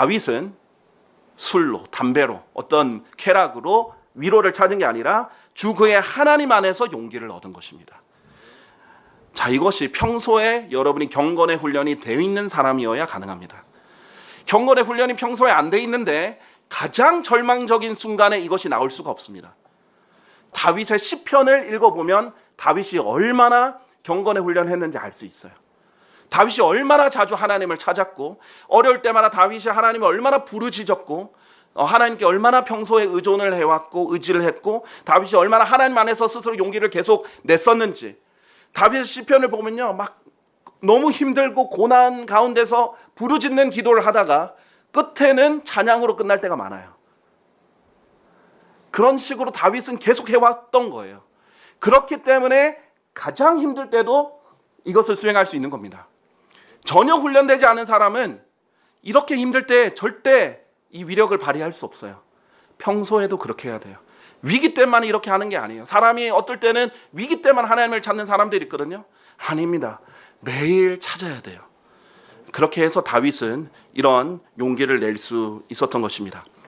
다윗은 술로, 담배로, 어떤 쾌락으로 위로를 찾은 게 아니라 주 그의 하나님 안에서 용기를 얻은 것입니다. 자, 이것이 평소에 여러분이 경건의 훈련이 되어 있는 사람이어야 가능합니다. 경건의 훈련이 평소에 안 돼 있는데 가장 절망적인 순간에 이것이 나올 수가 없습니다. 다윗의 시편을 읽어보면 다윗이 얼마나 경건의 훈련을 했는지 알 수 있어요. 다윗이 얼마나 자주 하나님을 찾았고 어려울 때마다 다윗이 하나님을 얼마나 부르짖었고 어, 하나님께 얼마나 평소에 의존을 해왔고 의지를 했고 다윗이 얼마나 하나님 안에서 스스로 용기를 계속 냈었는지 다윗의 시편을 보면요 막 너무 힘들고 고난 가운데서 부르짖는 기도를 하다가 끝에는 찬양으로 끝날 때가 많아요. 그런 식으로 다윗은 계속 해왔던 거예요. 그렇기 때문에 가장 힘들 때도 이것을 수행할 수 있는 겁니다. 전혀 훈련되지 않은 사람은 이렇게 힘들 때 절대 이 위력을 발휘할 수 없어요. 평소에도 그렇게 해야 돼요. 위기 때만 이렇게 하는 게 아니에요. 사람이 어떨 때는 위기 때만 하나님을 찾는 사람들이 있거든요. 아닙니다. 매일 찾아야 돼요. 그렇게 해서 다윗은 이런 용기를 낼 수 있었던 것입니다.